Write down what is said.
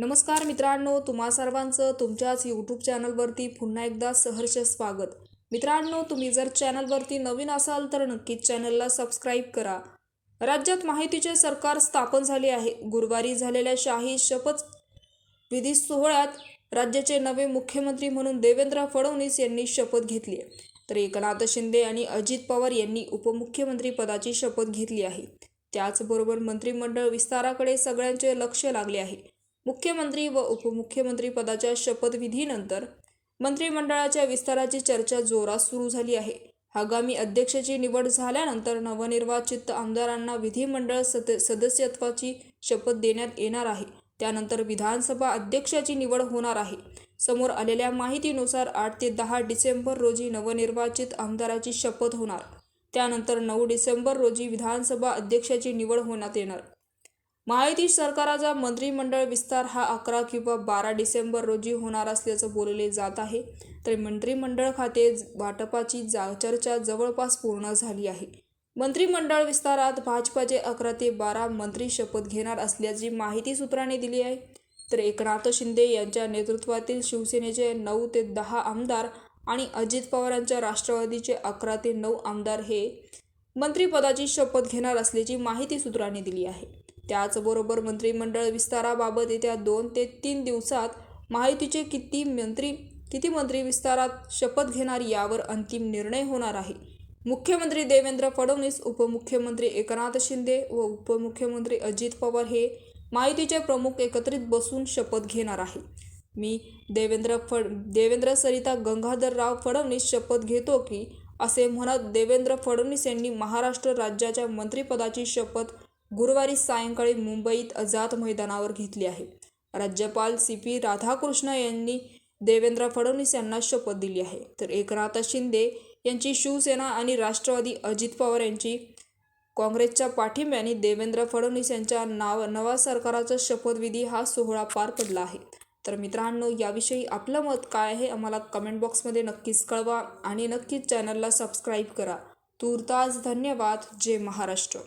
नमस्कार मित्रांनो तुम्हा सर्वांचं तुमच्याच यूट्यूब चॅनलवरती पुन्हा एकदा सहर्ष स्वागत. मित्रांनो तुम्ही जर चॅनलवरती नवीन असाल तर नक्कीच चॅनलला सबस्क्राईब करा. राज्यात माहितीचे सरकार स्थापन झाले आहे. गुरुवारी झालेल्या शाही शपथ विधी सोहळ्यात राज्याचे नवे मुख्यमंत्री म्हणून देवेंद्र फडणवीस यांनी शपथ घेतली आहे. तर एकनाथ शिंदे आणि अजित पवार यांनी उपमुख्यमंत्री पदाची शपथ घेतली आहे. त्याचबरोबर मंत्रिमंडळ विस्ताराकडे सगळ्यांचे लक्ष लागले आहे. मुख्यमंत्री व उपमुख्यमंत्री पदाच्या शपथविधीनंतर मंत्रिमंडळाच्या विस्ताराची चर्चा जोरात सुरू झाली आहे. आगामी अध्यक्षाची निवड झाल्यानंतर नवनिर्वाचित आमदारांना विधिमंडळ सद सदस्यत्वाची शपथ देण्यात येणार आहे. त्यानंतर विधानसभा अध्यक्षाची निवड होणार आहे. समोर आलेल्या माहितीनुसार आठ ते दहा डिसेंबर रोजी नवनिर्वाचित आमदाराची शपथ होणार. त्यानंतर नऊ डिसेंबर रोजी विधानसभा अध्यक्षाची निवड होण्यात येणार. महायुती सरकाराचा मंत्रिमंडळ विस्तार हा अकरा किंवा बारा डिसेंबर रोजी होणार असल्याचं बोलले जात आहे. तर मंत्रिमंडळ खाते वाटपाची जा चर्चा जवळपास पूर्ण झाली आहे. मंत्रिमंडळ विस्तारात भाजपाचे अकरा ते बारा मंत्री शपथ घेणार असल्याची माहिती सूत्रांनी दिली आहे. तर एकनाथ शिंदे यांच्या नेतृत्वातील शिवसेनेचे नऊ ते दहा आमदार आणि अजित पवार यांच्या राष्ट्रवादीचे अकरा ते नऊ आमदार हे मंत्रिपदाची शपथ घेणार असल्याची माहिती सूत्रांनी दिली आहे. त्याचबरोबर मंत्रिमंडळ विस्ताराबाबत येत्या दोन ते तीन दिवसात माहितीचे किती मंत्री किती मंत्री विस्तारात शपथ घेणार यावर अंतिम निर्णय होणार आहे. मुख्यमंत्री देवेंद्र फडणवीस उपमुख्यमंत्री एकनाथ शिंदे व उपमुख्यमंत्री अजित पवार हे माहितीचे प्रमुख एकत्रित बसून शपथ घेणार आहे. मी देवेंद्र फड देवेंद्र सरिता गंगाधरराव फडणवीस शपथ घेतो की असे म्हणत देवेंद्र फडणवीस यांनी महाराष्ट्र राज्याच्या मंत्रिपदाची शपथ गुरुवारी सायंकाळी मुंबईत आझाद मैदानावर घेतली आहे. राज्यपाल सी पी राधाकृष्ण यांनी देवेंद्र फडणवीस यांना शपथ दिली आहे. तर एकनाथ शिंदे यांची शिवसेना आणि राष्ट्रवादी अजित पवार यांची काँग्रेसच्या पाठिंब्याने देवेंद्र फडणवीस यांच्या नाव नवा सरकाराचा शपथविधी हा सोहळा पार पडला आहे. तर मित्रांनो याविषयी आपलं मत काय आहे आम्हाला कमेंट बॉक्समध्ये नक्कीच कळवा आणि नक्कीच चॅनलला सबस्क्राईब करा. तूर्तास धन्यवाद. जय महाराष्ट्र.